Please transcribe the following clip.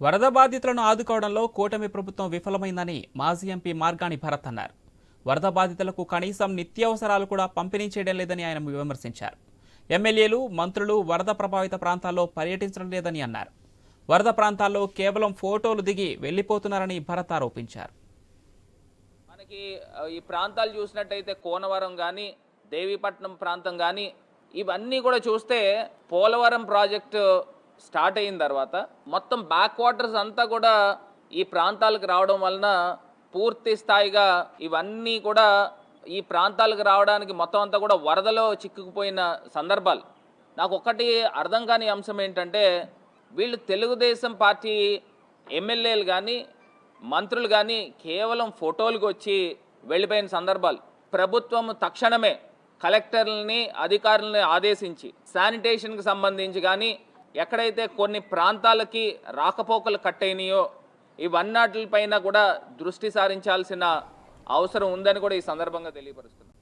వరద బాధితులను ఆదుకోవడంలో కూటమి ప్రభుత్వం విఫలమైందని మాజీ ఎంపీ మార్గాని భరత్ అన్నారు. వరద బాధితులకు కనీసం నిత్యావసరాలు కూడా పంపిణీ చేయడం లేదని ఆయన విమర్శించారు. ఎమ్మెల్యేలు మంత్రులు వరద ప్రభావిత ప్రాంతాల్లో పర్యటించడం లేదని అన్నారు. వరద ప్రాంతాల్లో కేవలం ఫోటోలు దిగి వెళ్ళిపోతున్నారని భరత్ ఆరోపించారు. మనకి ఈ ప్రాంతాలు చూసినట్టయితే కోనవరం కానీ దేవీపట్నం ప్రాంతం కానీ ఇవన్నీ కూడా చూస్తే పోలవరం ప్రాజెక్టు స్టార్ట్ అయిన తర్వాత మొత్తం బ్యాక్ వాటర్స్ అంతా కూడా ఈ ప్రాంతాలకు రావడం వలన పూర్తి స్థాయిగా ఇవన్నీ కూడా ఈ ప్రాంతాలకు రావడానికి మొత్తం అంతా కూడా వరదలో చిక్కుకుపోయిన సందర్భాలు. నాకు ఒక్కటి అర్థం కాని అంశం ఏంటంటే వీళ్ళు తెలుగుదేశం పార్టీ ఎమ్మెల్యేలు కానీ మంత్రులు కానీ కేవలం ఫోటోలకు వచ్చి వెళ్ళిపోయిన సందర్భాలు. ప్రభుత్వం తక్షణమే కలెక్టర్లని అధికారులని ఆదేశించి శానిటేషన్కి సంబంధించి కానీ ఎక్కడైతే కొన్ని ప్రాంతాలకి రాకపోకలు కట్టయినాయో ఇవన్నాటిపైన కూడా దృష్టి సారించాల్సిన అవసరం ఉందని కూడా ఈ సందర్భంగా తెలియపరుస్తుంది